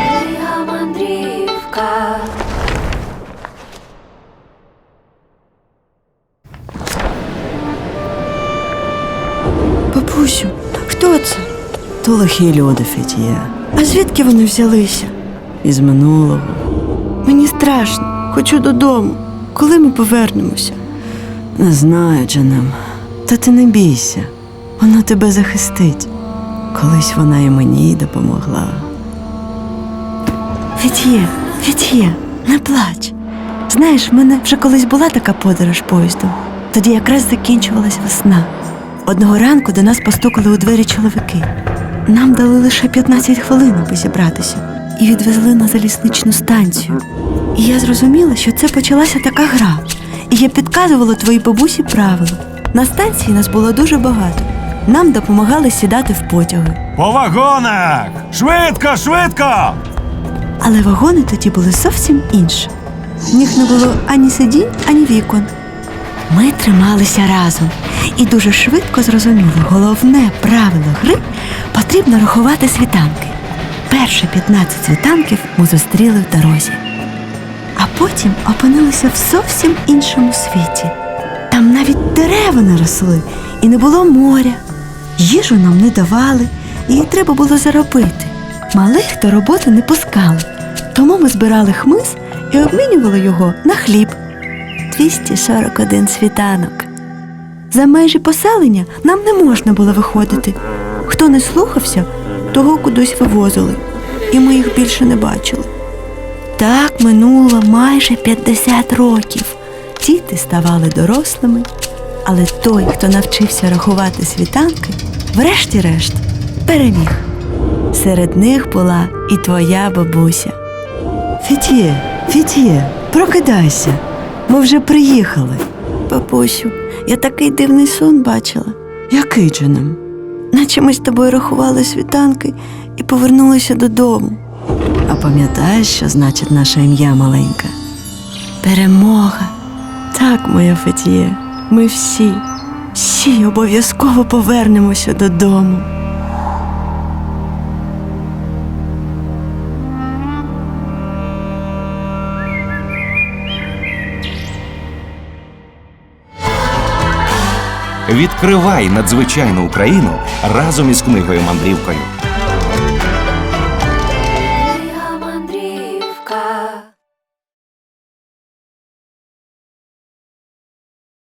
Моя мандрівка. Бабусю, хто це? То лихі люди, Фетія, А звідки вони взялися? із минулого. Мені страшно, хочу додому. Коли ми повернемося? Не знаю, Джанем. Та ти не бійся. Вона тебе захистить. Колись вона і мені допомогла. Фітє, Фітє, не плач. Знаєш, в мене вже колись була така подорож поїздом. Тоді якраз закінчувалась весна. Одного ранку до нас постукали у двері чоловіки. Нам дали лише 15 хвилин, аби зібратися, і відвезли на залізничну станцію. І я зрозуміла, що це почалася така гра. І я підказувала твоїй бабусі правила. На станції нас було дуже багато. Нам допомагали сідати в потяги. По вагонах! Швидко, швидко! Але вагони тоді були зовсім інші. В них не було ані сидінь, ані вікон. Ми трималися разом і дуже швидко зрозуміли, головне правило гри потрібно рахувати світанки. Перші 15 світанків ми зустріли в дорозі, а потім опинилися в зовсім іншому світі. Там навіть дерева не росли, і не було моря. Їжу нам не давали, її треба було заробити. Малих до роботи не пускали, тому ми збирали хмиз і обмінювали його на хліб. 241 світанок. За межі поселення нам не можна було виходити. Хто не слухався, того кудись вивозили, і ми їх більше не бачили. Так минуло майже 50 років. Діти ставали дорослими, але той, хто навчився рахувати світанки, врешті-решт переміг. Серед них була і твоя бабуся. Фетіє, Фетіє, прокидайся. Ми вже приїхали. Бабусю, я такий дивний сон бачила, Який Джанем? наче ми з тобою рахували світанки і повернулися додому. А пам'ятаєш, що значить наше ім'я маленьке? Перемога. Так, моя Фетіє, ми всі, всі обов'язково повернемося додому. Відкривай надзвичайну Україну разом із книгою мандрівкою.